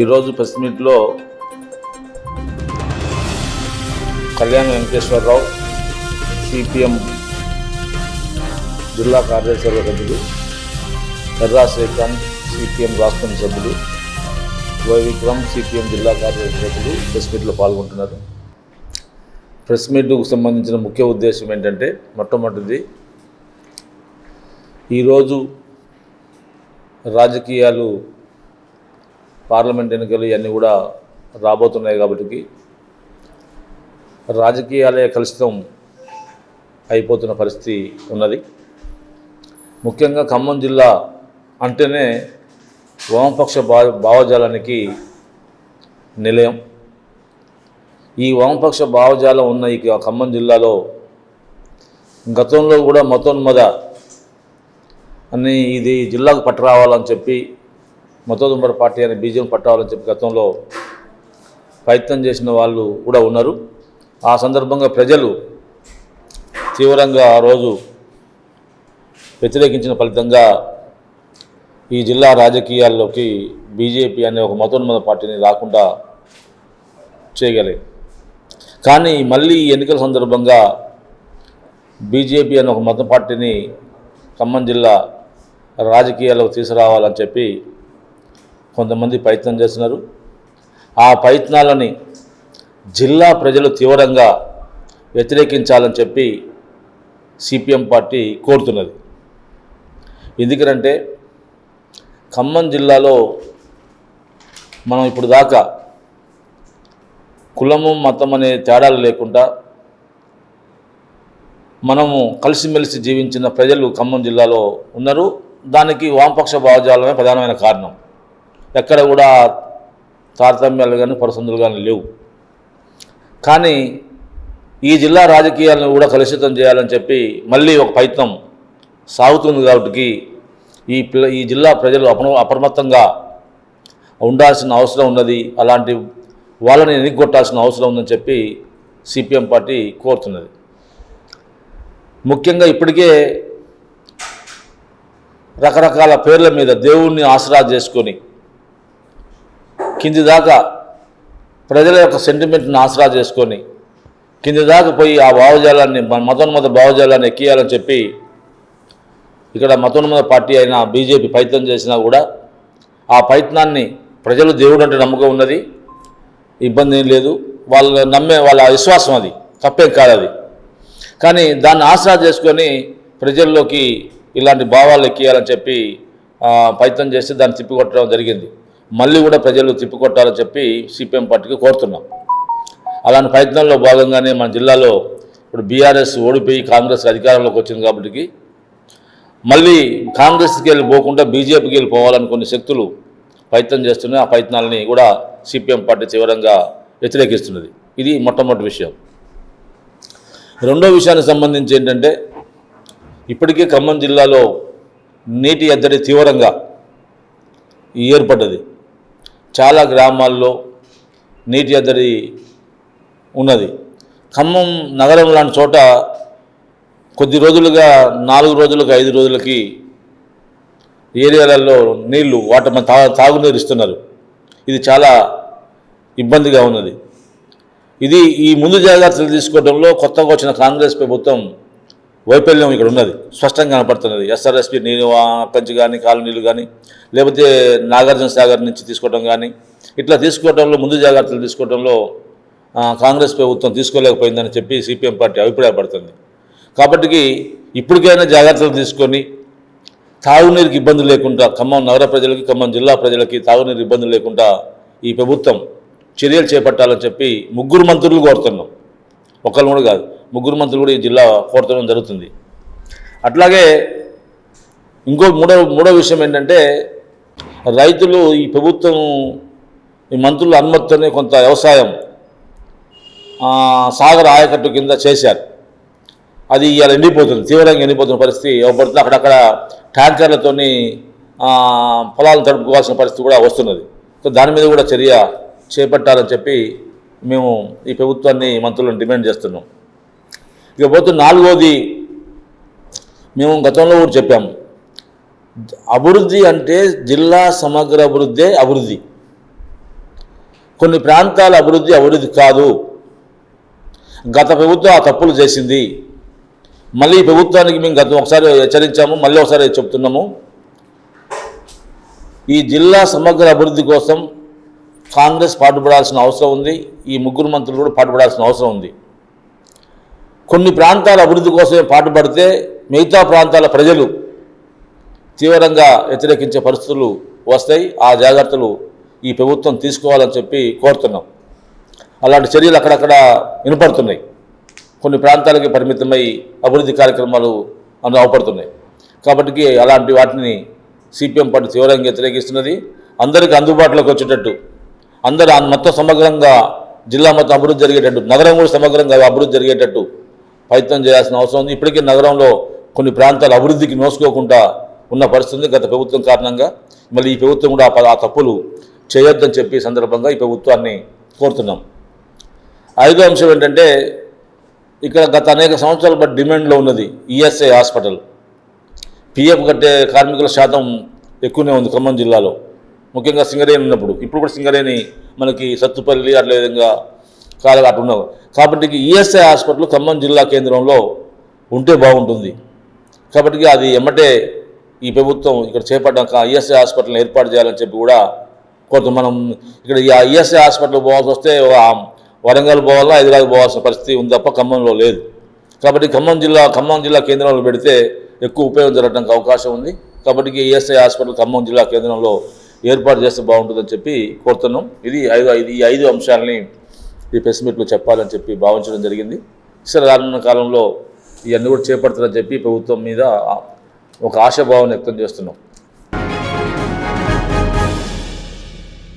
ఈరోజు ప్రెస్ మీట్లో కళ్యాణ్ వెంకటేశ్వరరావు సిపిఎం జిల్లా కార్యదర్శి సభ్యులు ఎర్రా శ్రీకాంత్ సిపిఎం రాష్ట్రం సభ్యులు వై విక్రమ్ సిపిఎం జిల్లా కార్యదర్శి సభ్యులు ప్రెస్ మీట్లో పాల్గొంటున్నారు. ప్రెస్ మీట్కు సంబంధించిన ముఖ్య ఉద్దేశం ఏంటంటే మొట్టమొదటిది ఈరోజు రాజకీయాలు పార్లమెంట్ ఎన్నికలు ఇవన్నీ కూడా రాబోతున్నాయి కాబట్టి రాజకీయాలే కలుషితం అయిపోతున్న పరిస్థితి ఉన్నది. ముఖ్యంగా ఖమ్మం జిల్లా అంటేనే వామపక్ష భావ భావజాలానికి నిలయం. ఈ వామపక్ష భావజాలం ఉన్న ఈ ఖమ్మం జిల్లాలో గతంలో కూడా మతోన్మద అని ఇది జిల్లాకు పట్టరావాలని చెప్పి మతోదుంబర పార్టీ అనే బీజేపీ పట్టాలని చెప్పి గతంలో ప్రయత్నం చేసిన వాళ్ళు కూడా ఉన్నారు. ఆ సందర్భంగా ప్రజలు తీవ్రంగా ఆ రోజు వ్యతిరేకించిన ఫలితంగా ఈ జిల్లా రాజకీయాల్లోకి బీజేపీ అనే ఒక మతోన్మద పార్టీని రాకుండా చేయగలిగారు కానీ మళ్ళీ ఎన్నికల సందర్భంగా బీజేపీ అనే ఒక మత పార్టీని ఖమ్మం జిల్లా రాజకీయాలకు తీసుకురావాలని చెప్పి కొంతమంది ప్రయత్నం చేస్తున్నారు. ఆ ప్రయత్నాలని జిల్లా ప్రజలు తీవ్రంగా వ్యతిరేకించాలని చెప్పి సిపిఎం పార్టీ కోరుతున్నది. ఎందుకంటే ఖమ్మం జిల్లాలో మనం ఇప్పుడు దాకా కులము మతం అనే తేడాలు లేకుండా మనము కలిసిమెలిసి జీవించిన ప్రజలు ఖమ్మం జిల్లాలో ఉన్నారు. దానికి వామపక్ష భావజాలమే ప్రధానమైన కారణం. ఎక్కడ కూడా తారతమ్యాలు కానీ పరిసందులు కానీ లేవు. కానీ ఈ జిల్లా రాజకీయాలను కూడా కలుషితం చేయాలని చెప్పి మళ్ళీ ఒక ప్రయత్నం సాగుతుంది కాబట్టి ఈ పిల్ల ఈ జిల్లా ప్రజలు అప అప్రమత్తంగా ఉండాల్సిన అవసరం ఉన్నది. అలాంటి వాళ్ళని ఎన్నికొట్టాల్సిన అవసరం ఉందని చెప్పి సిపిఎం పార్టీ కోరుతున్నది. ముఖ్యంగా ఇప్పటికే రకరకాల పేర్ల మీద దేవుణ్ణి ఆసరా చేసుకొని కింది దాకా ప్రజల యొక్క సెంటిమెంట్ని ఆసరా చేసుకొని కింది దాకా పోయి ఆ భావజాలాన్ని మతోన్మత భావజాలాన్ని ఎక్కియాలని చెప్పి ఇక్కడ మతోన్మత పార్టీ అయిన బీజేపీ ప్రయత్నం చేసినా కూడా ఆ ప్రయత్నాన్ని ప్రజలు దేవుడు అంటే నమ్మకం ఉన్నది. ఇబ్బంది ఏం లేదు. వాళ్ళు నమ్మే వాళ్ళ విశ్వాసం అది. తప్పేం కాదు అది. కానీ దాన్ని ఆసరా చేసుకొని ప్రజల్లోకి ఇలాంటి భావాలు ఎక్కియాలని చెప్పి ప్రయత్నం చేసి దాన్ని తిప్పికొట్టడం జరిగింది. మళ్ళీ కూడా ప్రజలు తిప్పికొట్టాలని చెప్పి సిపిఎం పార్టీకి కోరుతున్నాం. అలాంటి ప్రయత్నంలో భాగంగానే మన జిల్లాలో ఇప్పుడు బీఆర్ఎస్ ఓడిపోయి కాంగ్రెస్ అధికారంలోకి వచ్చింది కాబట్టి మళ్ళీ కాంగ్రెస్కి వెళ్ళి పోకుండా బీజేపీకి వెళ్ళి పోవాలని కొన్ని శక్తులు ప్రయత్నం చేస్తున్నాయి. ఆ ప్రయత్నాలని కూడా సిపిఎం పార్టీ తీవ్రంగా వ్యతిరేకిస్తున్నది. ఇది మొట్టమొదటి విషయం. రెండో విషయానికి సంబంధించి ఏంటంటే ఇప్పటికే ఖమ్మం జిల్లాలో నీటి ఎద్దడి తీవ్రంగా ఏర్పడ్డది. చాలా గ్రామాల్లో నీటి ఎద్దడి ఉన్నది. ఖమ్మం నగరం లాంటి చోట కొద్ది రోజులుగా నాలుగు రోజులకు ఐదు రోజులకి ఏరియాలలో నీళ్ళు వాటర్ తా తాగునీరు ఇస్తున్నారు. ఇది చాలా ఇబ్బందిగా ఉన్నది. ఇది ఈ ముందు జాగ్రత్తలు తీసుకోవడంలో కొత్తగా వచ్చిన కాంగ్రెస్ ప్రభుత్వం వైఫల్యం ఇక్కడ ఉన్నది. స్పష్టంగా కనపడుతున్నది. ఎస్ఆర్ఎస్పి నేను కంచి కానీ కాలనీలు కానీ లేకపోతే నాగార్జున సాగర్ నుంచి తీసుకోవడం కానీ ఇట్లా తీసుకోవడంలో ముందు జాగ్రత్తలు తీసుకోవడంలో కాంగ్రెస్ ప్రభుత్వం తీసుకోలేకపోయిందని చెప్పి సిపిఎం పార్టీ అభిప్రాయపడుతుంది. కాబట్టి ఇప్పటికైనా జాగ్రత్తలు తీసుకొని తాగునీరుకి ఇబ్బంది లేకుండా ఖమ్మం నగర ప్రజలకి ఖమ్మం జిల్లా ప్రజలకి తాగునీరు ఇబ్బంది లేకుండా ఈ ప్రభుత్వం చర్యలు చేపట్టాలని చెప్పి ముగ్గురు మంత్రులు కోరుతున్నాం. ఒకళ్ళు కూడా కాదు. ముగ్గురు మంత్రులు కూడా ఈ జిల్లా కోరటం జరుగుతుంది. అట్లాగే ఇంకో మూడో మూడో విషయం ఏంటంటే రైతులు ఈ ప్రభుత్వం ఈ మంత్రుల అనుమతితోనే కొంత వ్యవసాయం సాగర సాగర్ ఆయకట్టు కింద చేశారు. అది ఇవాళ ఎండిపోతుంది తీవ్రంగా ఎండిపోతున్న పరిస్థితి ఇవ్వబడుతుంది అక్కడక్కడ ట్యాంకర్లతోని పొలాలను తడుపుకోవాల్సిన పరిస్థితి కూడా వస్తున్నది. సో దాని మీద కూడా చర్య చేపట్టాలని చెప్పి మేము ఈ ప్రభుత్వాన్ని మంత్రులను డిమాండ్ చేస్తున్నాం. ఇక పోతే నాలుగోది మేము గతంలో కూడా చెప్పాము అభివృద్ధి అంటే జిల్లా సమగ్ర అభివృద్ధి అభివృద్ధి. కొన్ని ప్రాంతాల అభివృద్ధి అభివృద్ధి కాదు. గత ప్రభుత్వం ఆ తప్పులు చేసింది. మళ్ళీ ప్రభుత్వానికి మేము గతం ఒకసారి హెచ్చరించాము మళ్ళీ ఒకసారి చెప్తున్నాము. ఈ జిల్లా సమగ్ర అభివృద్ధి కోసం కాంగ్రెస్ పాటుపడాల్సిన అవసరం ఉంది. ఈ ముగ్గురు మంత్రులు కూడా పాటుపడాల్సిన అవసరం ఉంది. కొన్ని ప్రాంతాల అభివృద్ధి కోసమే పాటుపడితే మిగతా ప్రాంతాల ప్రజలు తీవ్రంగా వ్యతిరేకించే పరిస్థితులు వస్తాయి. ఆ జాగ్రత్తలు ఈ ప్రభుత్వం తీసుకోవాలని చెప్పి కోరుతున్నాం. అలాంటి చర్యలు అక్కడక్కడ వినపడుతున్నాయి. కొన్ని ప్రాంతాలకి పరిమితమై అభివృద్ధి కార్యక్రమాలు అందులో అవపడుతున్నాయి. కాబట్టి అలాంటి వాటిని సిపిఎం పార్టీ తీవ్రంగా వ్యతిరేకిస్తున్నది. అందరికీ అందుబాటులోకి వచ్చేటట్టు అందరూ ఆ మొత్తం సమగ్రంగా జిల్లా మొత్తం అభివృద్ధి జరిగేటట్టు నగరం కూడా సమగ్రంగా అభివృద్ధి జరిగేటట్టు ప్రయత్నం చేయాల్సిన అవసరం ఉంది. ఇప్పటికీ నగరంలో కొన్ని ప్రాంతాలు అభివృద్ధికి నోసుకోకుండా ఉన్న పరిస్థితి గత ప్రభుత్వం కారణంగా మళ్ళీ ఈ ప్రభుత్వం కూడా ఆ ప- తప్పులు చేయొద్దని చెప్పి సందర్భంగా ఈ ప్రభుత్వాన్ని కోరుతున్నాం. ఐదో అంశం ఏంటంటే ఇక్కడ గత అనేక సంవత్సరాల బట్టి డిమాండ్లో ఉన్నది ఈఎస్ఐ హాస్పిటల్. పిఎఫ్ కట్టే కార్మికుల శాతం ఎక్కువనే ఉంది ఖమ్మం జిల్లాలో. ముఖ్యంగా సింగరేణి ఉన్నప్పుడు. ఇప్పుడు కూడా సింగరేణి మనకి సత్తుపల్లి అట్లే విధంగా కాలు అటు ఉన్నావు కాబట్టి ఈఎస్ఐ హాస్పిటల్ ఖమ్మం జిల్లా కేంద్రంలో ఉంటే బాగుంటుంది. కాబట్టి అది ఎమ్మటే ఈ ప్రభుత్వం ఇక్కడ చేపట్టాక ఈఎస్ఐ హాస్పిటల్ని ఏర్పాటు చేయాలని చెప్పి కూడా కొంత మనం ఇక్కడ ఈ ఈఎస్ఐ హాస్పిటల్ పోవాల్సి వస్తే వరంగల్ పోవాలా హైదరాబాద్ పోవాల్సిన పరిస్థితి ఉంది తప్ప ఖమ్మంలో లేదు. కాబట్టి ఖమ్మం జిల్లా ఖమ్మం జిల్లా కేంద్రంలో పెడితే ఎక్కువ ఉపయోగం జరగడానికి అవకాశం ఉంది. కాబట్టి ఈఎస్ఐ హాస్పిటల్ ఖమ్మం జిల్లా కేంద్రంలో ఏర్పాటు చేస్తే బాగుంటుందని చెప్పి కోరుతున్నాం. ఇది ఐదు ఐదు ఈ ఐదు అంశాలని ఈ ప్రెస్ మీట్లో చెప్పాలని చెప్పి భావించడం జరిగింది. సరే రానున్న కాలంలో ఇవన్నీ కూడా చేపడతారని చెప్పి ప్రభుత్వం మీద ఒక ఆశాభావం వ్యక్తం చేస్తున్నాం.